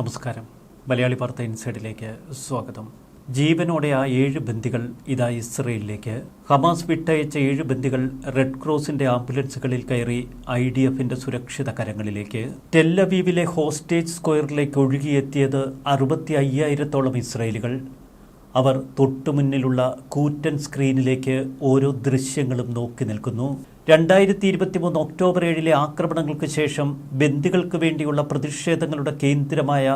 നമസ്കാരം. മലയാളി വാർത്ത ഇൻസൈഡിലേക്ക് സ്വാഗതം. ജീവനോടെ ആ ഏഴ് ബന്ദികൾ ഇതാ ഇസ്രയേലിലേക്ക്. ഹമാസ് വിട്ടയച്ച ഏഴ് ബന്ദികൾ റെഡ് ക്രോസിന്റെ ആംബുലൻസുകളിൽ കയറി ഐ ഡി എഫിന്റെ സുരക്ഷിത കരങ്ങളിലേക്ക്. ടെല്ലവീവിലെ ഹോസ്റ്റേജ് സ്ക്വയറിലേക്ക് ഒഴുകിയെത്തിയത് അറുപത്തി അയ്യായിരത്തോളം ഇസ്രയേലുകൾ. അവർ തൊട്ടുമുന്നിലുള്ള കൂറ്റൻ സ്ക്രീനിലേക്ക് ഓരോ ദൃശ്യങ്ങളും നോക്കി നിൽക്കുന്നു. രണ്ടായിരത്തി ഇരുപത്തിമൂന്ന് ഒക്ടോബർ ഏഴിലെ ആക്രമണങ്ങൾക്ക് ശേഷം ബന്ദികൾക്ക് വേണ്ടിയുള്ള പ്രതിഷേധങ്ങളുടെ കേന്ദ്രമായ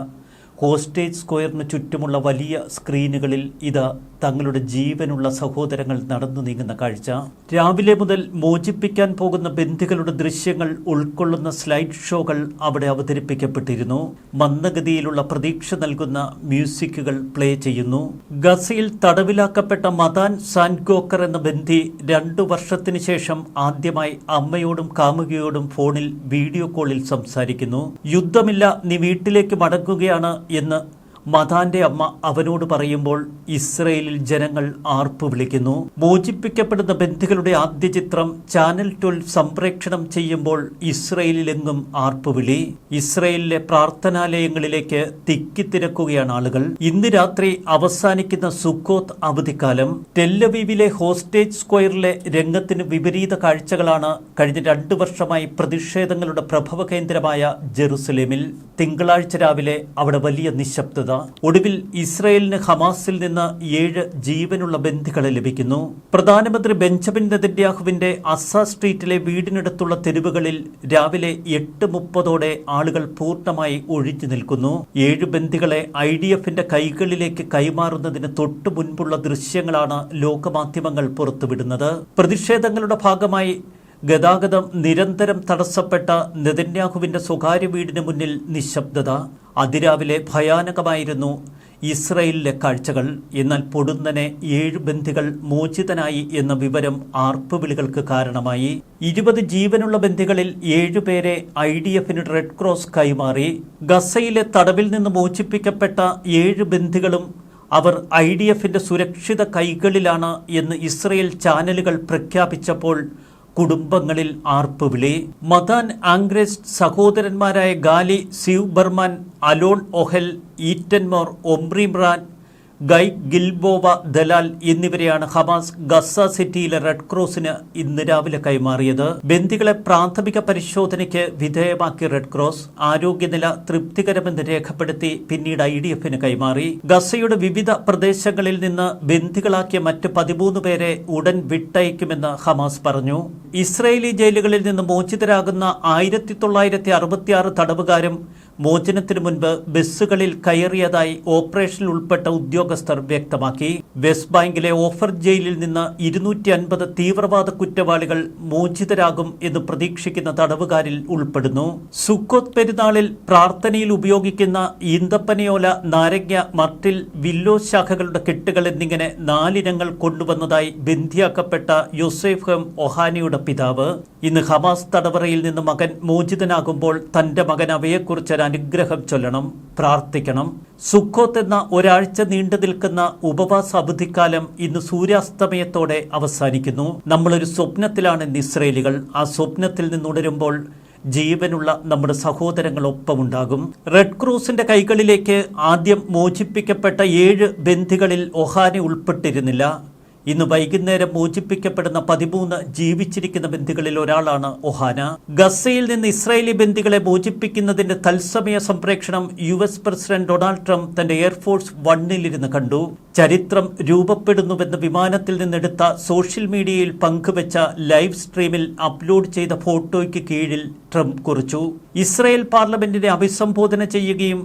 ഹോസ്റ്റേജ് സ്ക്വയറിന് ചുറ്റുമുള്ള വലിയ സ്ക്രീനുകളിൽ ഇത് തങ്ങളുടെ ജീവനുള്ള സഹോദരങ്ങൾ നടന്നു നീങ്ങുന്ന കാഴ്ച. രാവിലെ മുതൽ മോചിപ്പിക്കാൻ പോകുന്ന ബന്ധുക്കളുടെ ദൃശ്യങ്ങൾ ഉൾക്കൊള്ളുന്ന സ്ലൈഡ് ഷോകൾ അവിടെ അവതരിപ്പിക്കപ്പെട്ടിരുന്നു. മന്ദഗതിയിലുള്ള പ്രതീക്ഷ നൽകുന്ന മ്യൂസിക്കുകൾ പ്ലേ ചെയ്യുന്നു. ഗസയിൽ തടവിലാക്കപ്പെട്ട മദാൻ സാൻഗോക്കർ എന്ന ബന്ധി രണ്ടു വർഷത്തിന് ശേഷം ആദ്യമായി അമ്മയോടും കാമുകിയോടും ഫോണിൽ വീഡിയോ കോളിൽ സംസാരിക്കുന്നു. യുദ്ധമില്ല നീ വീട്ടിലേക്ക് മടങ്ങുകയാണ് എന്ന് മതാന്റെ അമ്മ അവനോട് പറയുമ്പോൾ ഇസ്രയേലിൽ ജനങ്ങൾ ആർപ്പ് വിളിക്കുന്നു. മോചിപ്പിക്കപ്പെടുന്ന ബന്ധുക്കളുടെ ആദ്യ ചിത്രം ചാനൽ ട്വൽവ് സംപ്രേക്ഷണം ചെയ്യുമ്പോൾ ഇസ്രയേലിലെങ്ങും ആർപ്പുവിളി ഇസ്രയേലിലെ പ്രാർത്ഥനാലയങ്ങളിലേക്ക് തിക്കിത്തിരക്കുകയാണ് ആളുകൾ. ഇന്ന് രാത്രി അവസാനിക്കുന്ന സുക്കോത്ത് അവധിക്കാലം ടെല്ലവീവിലെ ഹോസ്റ്റേജ് സ്ക്വയറിലെ രംഗത്തിന് വിപരീത കാഴ്ചകളാണ് കഴിഞ്ഞ രണ്ടു വർഷമായി പ്രതിഷേധങ്ങളുടെ പ്രഭവ കേന്ദ്രമായ ജെറുസലേമിൽ. തിങ്കളാഴ്ച രാവിലെ അവിടെ വലിയ നിശബ്ദത. ഒടുവിൽ ഇസ്രയേലിന് ഹമാസിൽ നിന്ന് ഏഴ് ജീവനുള്ള ബന്ധികളെ ലഭിക്കുന്നു. പ്രധാനമന്ത്രി ബെഞ്ചമിൻ നെതന്യാഹുവിന്റെ അസ സ്ട്രീറ്റിലെ വീടിനടുത്തുള്ള തെരുവുകളിൽ രാവിലെ എട്ട് മുപ്പതോടെ ആളുകൾ പൂർണമായി ഒഴിഞ്ഞു നിൽക്കുന്നു. ഏഴ് ബന്ധികളെ ഐ ഡി എഫിന്റെ കൈകളിലേക്ക് കൈമാറുന്നതിന് തൊട്ടു മുൻപുള്ള ദൃശ്യങ്ങളാണ് ലോകമാധ്യമങ്ങൾ പുറത്തുവിടുന്നത്. പ്രതിഷേധങ്ങളുടെ ഭാഗമായി ഗതാഗതം നിരന്തരം തടസ്സപ്പെട്ട നെതന്യാഹുവിന്റെ സ്വകാര്യ വീടിന് മുന്നിൽ നിശബ്ദത അതിരാവിലെ ഭയാനകമായിരുന്നു ഇസ്രയേലിലെ കാഴ്ചകൾ. എന്നാൽ പൊടുന്നനെ ഏഴ് ബന്ധികൾ മോചിതനായി എന്ന വിവരം ആർപ്പുവിളികൾക്ക് കാരണമായി. ഇരുപത് ജീവനുള്ള ബന്ധികളിൽ ഏഴുപേരെ ഐ ഡി എഫിന് റെഡ് ക്രോസ് കൈമാറി. ഗസയിലെ തടവിൽ നിന്ന് മോചിപ്പിക്കപ്പെട്ട ഏഴ് ബന്ധികളും അവർ ഐ ഡി സുരക്ഷിത കൈകളിലാണ് എന്ന് ഇസ്രയേൽ ചാനലുകൾ പ്രഖ്യാപിച്ചപ്പോൾ കുടുംബങ്ങളിൽ ആർപ്പുവിളി. മദാൻ ആംഗ്രേസ് സഹോദരന്മാരായ Gali Ziv Berman Alon Ohel Eitan Mor Omri Miran Guy Gilboa Dalal എന്നിവരെയാണ് ഹമാസ് ഗസ സിറ്റിയിലെ റെഡ് ക്രോസിന് ഇന്ന് രാവിലെ കൈമാറിയത്. ബന്ദികളെ പ്രാഥമിക പരിശോധനയ്ക്ക് വിധേയമാക്കി റെഡ് ക്രോസ് ആരോഗ്യനില തൃപ്തികരമെന്ന് രേഖപ്പെടുത്തി പിന്നീട് ഐ ഡി എഫിന് കൈമാറി. ഗസയുടെ വിവിധ പ്രദേശങ്ങളിൽ നിന്ന് ബന്ദികളാക്കിയ മറ്റ് പതിമൂന്ന് പേരെ ഉടൻ വിട്ടയക്കുമെന്ന് ഹമാസ് പറഞ്ഞു. ഇസ്രയേലി ജയിലുകളിൽ നിന്ന് മോചിതരാകുന്ന ആയിരത്തി തൊള്ളായിരത്തി അറുപത്തിയാറ് തടവുകാരും മോചനത്തിനു മുൻപ് ബസ്സുകളിൽ കയറിയതായി ഓപ്പറേഷനിൽ ഉൾപ്പെട്ട ഉദ്യോഗസ്ഥർ വ്യക്തമാക്കി. വെസ്റ്റ് ബാങ്കിലെ ഓഫർ ജയിലിൽ നിന്ന് ഇരുന്നൂറ്റി അൻപത് തീവ്രവാദ കുറ്റവാളികൾ മോചിതരാകും എന്ന് പ്രതീക്ഷിക്കുന്ന തടവുകാരിൽ ഉൾപ്പെടുന്നു. സുക്കോത്ത് പെരുന്നാളിൽ പ്രാർത്ഥനയിൽ ഉപയോഗിക്കുന്ന ഈന്തപ്പനയോല നാരങ്ങ മർട്ടിൽ വില്ലോ ശാഖകളുടെ കെട്ടുകൾ എന്നിങ്ങനെ നാലിനങ്ങൾ കൊണ്ടുവന്നതായി ബന്ധിയാക്കപ്പെട്ട യുസൈഫ് ഹം ഒഹാനിയുടെ പിതാവ്. ഇന്ന് ഹമാസ് തടവറയിൽ നിന്ന് മകൻ മോചിതനാകുമ്പോൾ തന്റെ മകൻ അവയെക്കുറിച്ച് അനുഗ്രഹം ചൊല്ലണം പ്രാർത്ഥിക്കണം. സുഖോത്ത് എന്ന ഒരാഴ്ച നീണ്ടു നിൽക്കുന്ന ഉപവാസ അവധിക്കാലം ഇന്ന് സൂര്യാസ്തമയത്തോടെ അവസാനിക്കുന്നു. നമ്മളൊരു സ്വപ്നത്തിലാണ് ഇസ്രയേലികൾ. ആ സ്വപ്നത്തിൽ നിന്നുണരുമ്പോൾ ജീവനുള്ള നമ്മുടെ സഹോദരങ്ങൾ ഒപ്പമുണ്ടാകും. റെഡ് ക്രോസിന്റെ കൈകളിലേക്ക് ആദ്യം മോചിപ്പിക്കപ്പെട്ട ഏഴ് ബന്ധികളിൽ ഒഹാനെ ഉൾപ്പെട്ടിരുന്നില്ല. ഇന്ന് വൈകുന്നേരം മോചിപ്പിക്കപ്പെടുന്ന പതിമൂന്ന് ജീവിച്ചിരിക്കുന്ന ബന്ദികളിൽ ഒരാളാണ് ഒഹാന. ഗസയിൽ നിന്ന് ഇസ്രായേലി ബന്ദികളെ മോചിപ്പിക്കുന്നതിന്റെ തത്സമയ സംപ്രേക്ഷണം U S president Donald Trump തന്റെ എയർഫോഴ്സ് വണ്ണിലിരുന്ന് കണ്ടു. ചരിത്രം രൂപപ്പെടുന്നുവെന്ന് വിമാനത്തിൽ നിന്നെടുത്ത സോഷ്യൽ മീഡിയയിൽ പങ്കുവച്ച ലൈവ് സ്ട്രീമിൽ അപ്ലോഡ് ചെയ്ത ഫോട്ടോയ്ക്ക് കീഴിൽ ട്രംപ് കുറിച്ചു. ഇസ്രായേൽ പാർലമെന്റിനെ അഭിസംബോധന ചെയ്യുകയും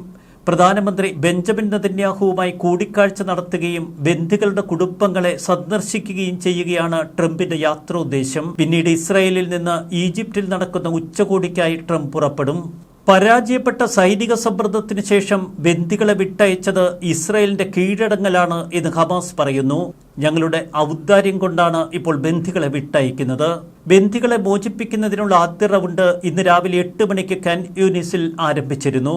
പ്രധാനമന്ത്രി ബെഞ്ചമിൻ നദന്യാഹുവുമായി കൂടിക്കാഴ്ച നടത്തുകയും ബന്ധുക്കളുടെ കുടുംബങ്ങളെ സന്ദർശിക്കുകയും ചെയ്യുകയാണ് ട്രംപിന്റെ യാത്രോദ്ദേശം. പിന്നീട് ഇസ്രായേലിൽ നിന്ന് ഈജിപ്തിൽ നടക്കുന്ന ഉച്ചകോടിക്കായി ട്രംപ് പുറപ്പെടും. പരാജയപ്പെട്ട സൈനിക സമ്മർദ്ദത്തിന് ശേഷം ബന്ദികളെ വിട്ടയച്ചത് ഇസ്രായേലിന്റെ കീഴടങ്ങലാണ് എന്ന് ഹമാസ് പറയുന്നു. ഞങ്ങളുടെ ഔദാര്യം കൊണ്ടാണ് ഇപ്പോൾ ബന്ദികളെ വിട്ടയക്കുന്നത്. ബന്ദികളെ മോചിപ്പിക്കുന്നതിനുള്ള ആദ്യ റൗണ്ട് ഇന്ന് രാവിലെ എട്ട് മണിക്ക് കൻ യൂനിസിൽ ആരംഭിച്ചിരുന്നു.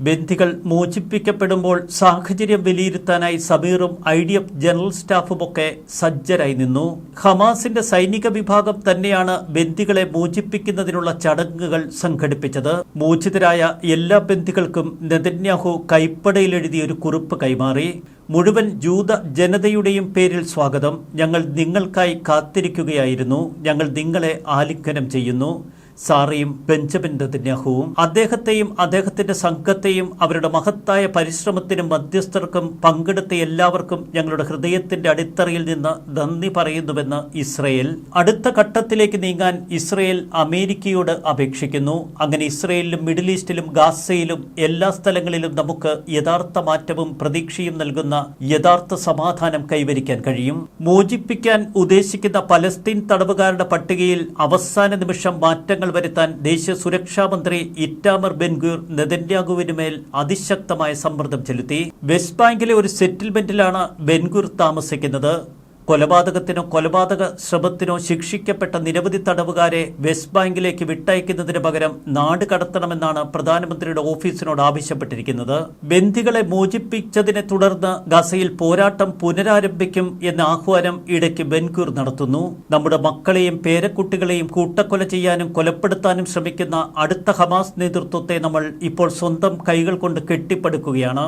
ബന്ദികൾ മോചിപ്പിക്കപ്പെടുമ്പോൾ സാഹചര്യം വിലയിരുത്താനായി സമീറും ഐ ഡി എഫ് ജനറൽ സ്റ്റാഫുമൊക്കെ സജ്ജരായി നിന്നു. ഹമാസിന്റെ സൈനിക വിഭാഗം തന്നെയാണ് ബന്ദികളെ മോചിപ്പിക്കുന്നതിനുള്ള ചടങ്ങുകൾ സംഘടിപ്പിച്ചത്. മോചിതരായ എല്ലാ ബന്ദികൾക്കും നെതന്യാഹു കൈപ്പടയിൽ എഴുതിയ ഒരു കുറിപ്പ് കൈമാറി. മുഴുവൻ ജൂത ജനതയുടെയും പേരിൽ സ്വാഗതം. ഞങ്ങൾ നിങ്ങൾക്കായി കാത്തിരിക്കുകയായിരുന്നു. ഞങ്ങൾ നിങ്ങളെ ആലിംഗനം ചെയ്യുന്നു. സാറയും ബെഞ്ചമിൻ നെതന്യാഹുവും അദ്ദേഹത്തെയും അദ്ദേഹത്തിന്റെ സംഘത്തെയും അവരുടെ മഹത്തായ പരിശ്രമത്തിനും മധ്യസ്ഥർക്കും പങ്കെടുത്ത എല്ലാവർക്കും ഞങ്ങളുടെ ഹൃദയത്തിന്റെ അടിത്തറയിൽ നിന്ന് നന്ദി പറയുന്നുവെന്ന് ഇസ്രയേൽ. അടുത്ത ഘട്ടത്തിലേക്ക് നീങ്ങാൻ ഇസ്രയേൽ അമേരിക്കയോട് അപേക്ഷിക്കുന്നു. അങ്ങനെ ഇസ്രയേലിലും മിഡിൽ ഈസ്റ്റിലും ഗാസയിലും എല്ലാ സ്ഥലങ്ങളിലും നമുക്ക് യഥാർത്ഥ മാറ്റവും പ്രതീക്ഷയും നൽകുന്ന യഥാർത്ഥ സമാധാനം കൈവരിക്കാൻ കഴിയും. മോചിപ്പിക്കാൻ ഉദ്ദേശിക്കുന്ന പലസ്തീൻ തടവുകാരുടെ പട്ടികയിൽ അവസാന നിമിഷം മാറ്റങ്ങൾ വരുത്താൻ ദേശീയ സുരക്ഷാ മന്ത്രി ഇറ്റാമർ ബെൻഗൂർ നെതന്യാഗുവിനുമേൽ അതിശക്തമായ സമ്മർദ്ദം ചെലുത്തി. വെസ്റ്റ് ബാങ്കിലെ ഒരു സെറ്റിൽമെന്റിലാണ് ബെൻഗൂർ താമസിക്കുന്നത്. കൊലപാതകത്തിനോ കൊലപാതക ശ്രമത്തിനോ ശിക്ഷിക്കപ്പെട്ട നിരവധി തടവുകാരെ വെസ്റ്റ് ബാങ്കിലേക്ക് വിട്ടയക്കുന്നതിന് പകരം നാട് കടത്തണമെന്നാണ് പ്രധാനമന്ത്രിയുടെ ഓഫീസിനോട് ആവശ്യപ്പെട്ടിരിക്കുന്നത്. ബന്ദികളെ മോചിപ്പിച്ചതിനെ തുടർന്ന് ഗസയിൽ പോരാട്ടം പുനരാരംഭിക്കും എന്ന ആഹ്വാനം ഇടയ്ക്ക് ബെൻകൂർ നടത്തുന്നു. നമ്മുടെ മക്കളെയും പേരക്കുട്ടികളെയും കൂട്ടക്കൊല ചെയ്യാനും കൊലപ്പെടുത്താനും ശ്രമിക്കുന്ന അടുത്ത ഹമാസ് നേതൃത്വത്തെ നമ്മൾ ഇപ്പോൾ സ്വന്തം കൈകൾ കൊണ്ട് കെട്ടിപ്പടുക്കുകയാണ്.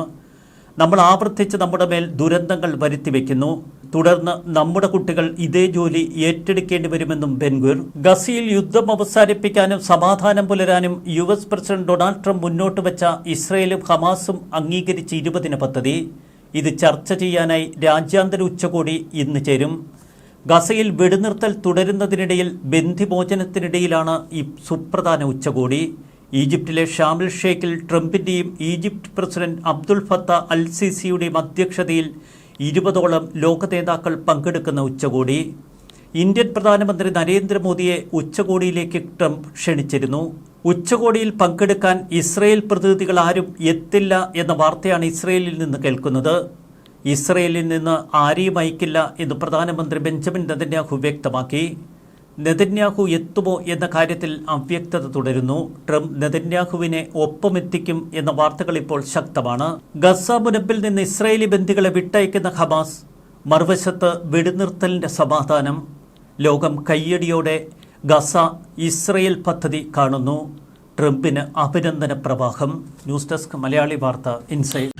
നമ്മൾ ആവർത്തിച്ച് നമ്മുടെ മേൽ ദുരന്തങ്ങൾ വരുത്തിവെക്കുന്നു. തുടർന്ന് നമ്മുടെ കുട്ടികൾ ഇതേ ജോലി ഏറ്റെടുക്കേണ്ടി വരുമെന്നും ബെൻഗുർ. ഗസയിൽ യുദ്ധം അവസാനിപ്പിക്കാനും സമാധാനം പുലരാനും U S president Donald Trump മുന്നോട്ട് വെച്ച ഇസ്രയേലും ഹമാസും അംഗീകരിച്ച ഇരുപതിന് പദ്ധതി. ഇത് ചർച്ച ചെയ്യാനായി രാജ്യാന്തര ഉച്ചകോടി ഇന്ന് ചേരും. ഗസയിൽ വെടിനിർത്തൽ തുടരുന്നതിനിടയിൽ ബന്ധിമോചനത്തിനിടയിലാണ് ഈ സുപ്രധാന ഉച്ചകോടി. ഈജിപ്തിലെ ഷാമിൽ ഷേഖിൽ ട്രംപിന്റെയും Egypt president Abdel Fattah al സിസിയുടെയും അധ്യക്ഷതയിൽ ഇരുപതോളം ലോക നേതാക്കൾ പങ്കെടുക്കുന്ന ഉച്ചകോടി. ഇന്ത്യൻ പ്രധാനമന്ത്രി നരേന്ദ്രമോദിയെ ഉച്ചകോടിയിലേക്ക് ട്രംപ് ക്ഷണിച്ചിരുന്നു. ഉച്ചകോടിയിൽ പങ്കെടുക്കാൻ ഇസ്രയേൽ പ്രതിനിധികൾ ആരും എത്തില്ല എന്ന വാർത്തയാണ് ഇസ്രയേലിൽ നിന്ന് കേൾക്കുന്നത്. ഇസ്രയേലിൽ നിന്ന് ആരെയും അയക്കില്ല എന്ന് പ്രധാനമന്ത്രി ബെഞ്ചമിൻ നെതന്യാഹു വ്യക്തമാക്കി. നെതന്യാഹു എത്തുമോ എന്ന കാര്യത്തിൽ അവ്യക്തത തുടരുന്നു. ട്രംപ് നെതന്യാഹുവിനെ ഒപ്പമെത്തിക്കും എന്ന വാർത്തകൾ ഇപ്പോൾ ശക്തമാണ്. ഗസ മുനമ്പിൽ നിന്ന് ഇസ്രയേലി ബന്ധികളെ വിട്ടയക്കുന്ന ഹമാസ് മറുവശത്ത് വെടിനിർത്തലിന്റെ സമാധാനം ലോകം കയ്യടിയോടെ ഗസ ഇസ്രയേൽ പദ്ധതി കാണുന്നു. ട്രംപിന് അഭിനന്ദന പ്രവാഹം. ന്യൂസ് ഡെസ്ക് മലയാളി വാർത്ത ഇൻസൈഡ്